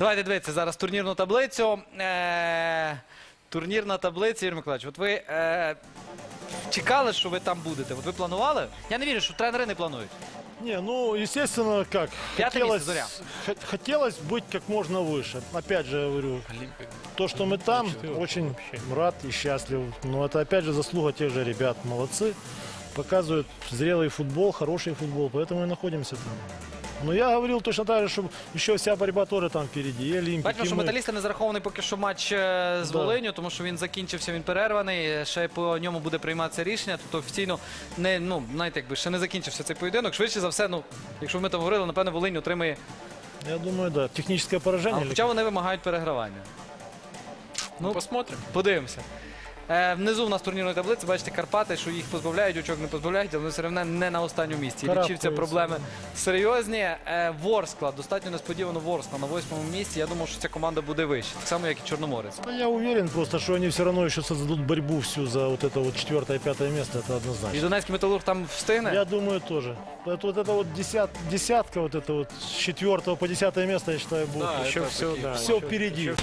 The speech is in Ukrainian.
Давайте дивитися зараз турнірну таблицю. Е, турнірна таблиця, Юрій Миколаївич, от ви е, чекали, що ви там будете? От ви планували? Я не вірю, що тренери не планують. Не, ну, естественно, как? Пятое хотелось, место, Зоря. хот- хотелось быть как можно выше. Опять же, я говорю, то, что мы там, очень рад и счастлив. Но это, опять же, заслуга тех же ребят. Молодцы. Показывают зрелый футбол, хороший футбол, поэтому и находимся там. Но я говорил точно так же, что еще вся борьба тоже там впереди. И Олимпик, Бачимо, що мы. металіста не зарахований поки що матч е, з Да. Волиню, тому що він закінчився, він перерваний. Ще по ньому буде прийматися рішення. Тобто офіційно не ну знаєте, якби ще не закінчився цей поєдинок. Швидше за все, ну якщо ми там говорили, напевно, Волинь отримає. Я думаю, да. Техническое поражение. А, хоча вони вимагають перегравання. Ну, Посмотрим. Подивимося. Е, внизу в нас турнірної таблиці, бачите, Карпати, що їх позбавляють, очок не позбавляють, але вони все одно не на останньому місці. І Карабкаються, Лічівця проблеми серйозні. Е, Ворскла, достатньо несподівано Ворскла на восьмому місці. Я думав, що ця команда буде вище. Так само, як і Чорноморець. Да я уверен просто, что они все равно еще создадут борьбу всю за вот это вот четвертое, пятое место, это однозначно. І Донецький металург там встигне. Я думаю, тоже. Это вот это вот десят, десятка, вот это вот с четвертого по десятое место, я считаю, будет. Да, еще это все, такие- все еще- впереди. еще